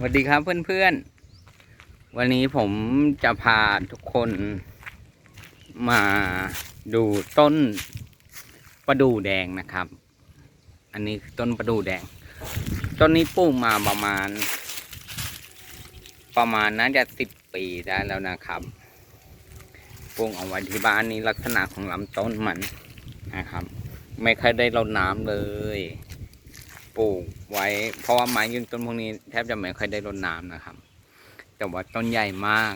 สวัสดีครับเพื่อนๆ วันนี้ผมจะพาทุกคนมาดูต้นประดู่แดงนะครับ อันนี้ต้นประดู่แดง ต้นนี้ปลูกมาประมาณ ประมาณน่าจะสิบปีได้แล้วนะครับปลูกเอาไว้ที่บ้านนี้ลักษณะของลำต้นมันนะครับ ไม่เคยได้รดน้ำเลย ปลูกไว้ เพราะว่าไม้ยืนต้นพวกนี้แทบจะไม่ค่อยได้รดน้ำนะครับ แต่ว่าต้นใหญ่มาก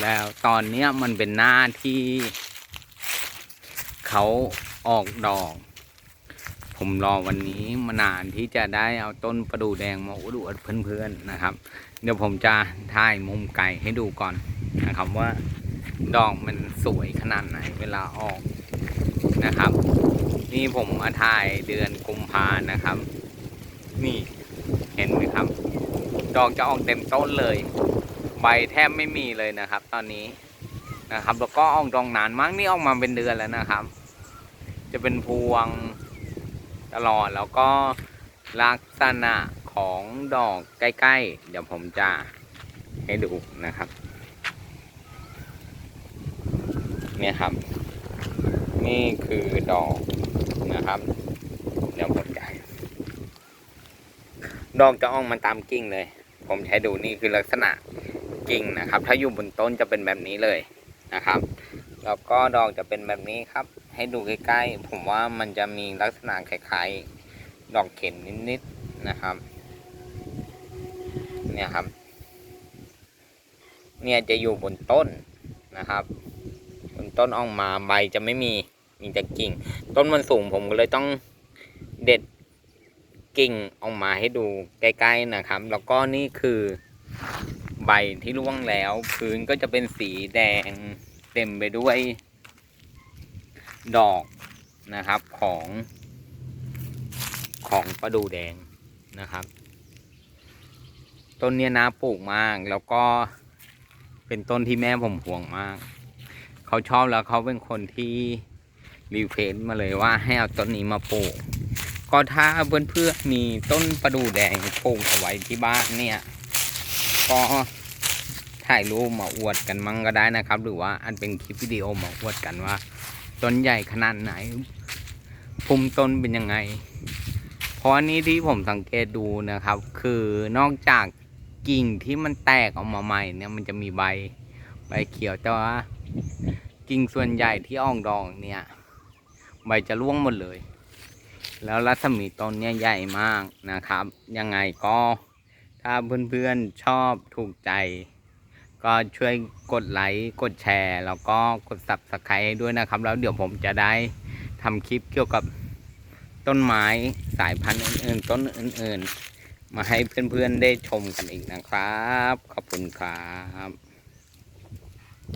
แล้วตอนเนี้ยมันเป็นหน้าที่เขาออกดอก ผมรอวันนี้มานานที่จะได้เอาต้นประดู่แดงมาอวดอวดเพื่อนๆนะครับ เดี๋ยวผมจะถ่ายมุมไกลให้ดูก่อนนะครับว่าดอกมันสวยขนาดไหนเวลาออกนะครับ นี่ผมมาถ่ายเดือนกุมภานะครับ นี่เห็นไหมครับ ดอกจะออกเต็มต้นเลย ใบแทบไม่มีเลยนะครับ ตอนนี้นะครับ แล้วก็ออกดอกนานมากนี่ออกมาเป็นเดือนแล้วนะครับ จะเป็นพวงตลอดแล้วก็ลักษณะของดอกใกล้ๆ เดี๋ยวผมจะให้ดูนะครับ เนี่ยครับ นี่คือดอก นะครับเดี๋ยวผมจะให้ดอกจะอ่อกมาตามกิ่งเลย ผมใช้ดูนี่คือลักษณะกิ่งนะครับ ถ้าอยู่บนต้นจะเป็นแบบนี้เลยนะครับ แล้วก็ดอกจะเป็นแบบนี้ครับ ให้ดูใกล้ๆ ผมว่ามันจะมีลักษณะคล้ายๆ ดอกเข็มนิดๆนะครับ เนี่ยครับ เนี่ยจะอยู่บนต้นนะครับ บนต้นออกมาใบจะไม่มี มีแต่กิ่ง ต้นมันสูงผมก็เลยต้องเด็ดกิ่งออกมาให้ดูใกล้ๆนะครับ แล้วก็นี่คือใบที่ร่วงแล้ว พื้นก็จะเป็นสีแดงเต็มไปด้วยดอกนะครับของของประดูแดงนะครับ ต้นเนี้ยนะปลูกมาก แล้วก็เป็นต้นที่แม่ผมห่วงมาก เขาชอบแล้วเขาเป็นคนที่ รีเควสมาเลยว่าให้เอาต้นนี้มาปลูก ก็ถ้าเพื่อนเพื่อนมีต้นประดู่แดงปลูกเอาไว้ที่บ้านเนี่ย ก็ถ่ายรูปมาอวดกันมั่งก็ได้นะครับ หรือว่าอันเป็นคลิปวิดีโอมาอวดกันว่าต้นใหญ่ขนาดไหนภูมิต้นเป็นยังไง เพราะนี้ที่ผมสังเกตดูนะครับ คือนอกจากกิ่งที่มันแตกออกมาใหม่เนี่ยมันจะมีใบ ใบเขียวแต่ว่ากิ่งส่วนใหญ่ที่อ่อกดอกเนี่ย ใบจะร่วงหมดเลย แล้วรัศมีต้นเนี่ยใหญ่มากนะครับ ยังไงก็ถ้าเพื่อนๆชอบถูกใจ ก็ช่วยกดไลค์กดแชร์ แล้วก็กด subscribe ด้วยนะครับ แล้วเดี๋ยวผมจะได้ทำคลิปเกี่ยวกับต้นไม้สายพันธุ์อื่นๆ ต้นอื่นๆ มาให้เพื่อนๆได้ชมกันอีกนะครับ ขอบคุณครับ